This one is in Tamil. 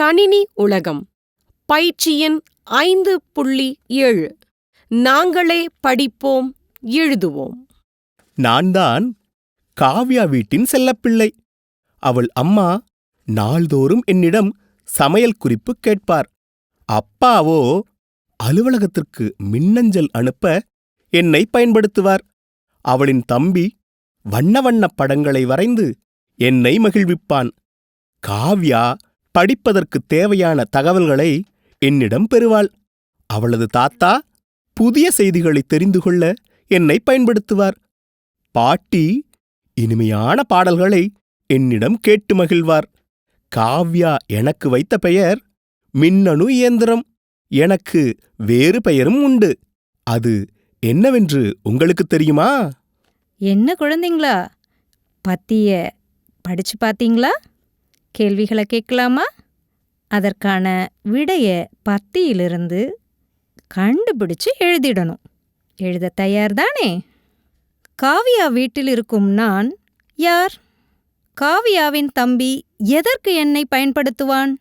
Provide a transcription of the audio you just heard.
கணினி உலகம். பயிற்சியின் ஐந்து புள்ளி ஏழு. நாங்களே படிப்போம் எழுதுவோம். நான் தான் காவ்யா வீட்டின் செல்லப்பிள்ளை. அவள் அம்மா நாள்தோறும் என்னிடம் சமையல் குறிப்பு கேட்பார். அப்பாவோ அலுவலகத்திற்கு மின்னஞ்சல் அனுப்ப என்னை பயன்படுத்துவார். அவளின் தம்பி வண்ண வண்ணப் படங்களை வரைந்து என்னை மகிழ்விப்பான். காவ்யா படிப்பதற்குத் தேவையான தகவல்களை என்னிடம் பெறுவாள். அவளது தாத்தா புதிய செய்திகளை தெரிந்து கொள்ள என்னை பயன்படுத்துவார். பாட்டி இனிமையான பாடல்களை என்னிடம் கேட்டு மகிழ்வார். காவ்யா எனக்கு வைத்த பெயர் மின்னணு இயந்திரம். எனக்கு வேறு பெயரும் உண்டு. அது என்னவென்று உங்களுக்கு தெரியுமா? என்ன குழந்தைங்களா? பத்திய படிச்சு பார்த்தீங்களா? கேள்விகளை கேட்கலாமா? அதற்கான விடைய பத்தியிலிருந்து கண்டுபிடிச்சு எழுதிடணும். எழுத தயார் தானே காவியா வீட்டில் இருக்கும் நான் யார்? காவியாவின் தம்பி எதற்கு என்னை பயன்படுத்துவான்?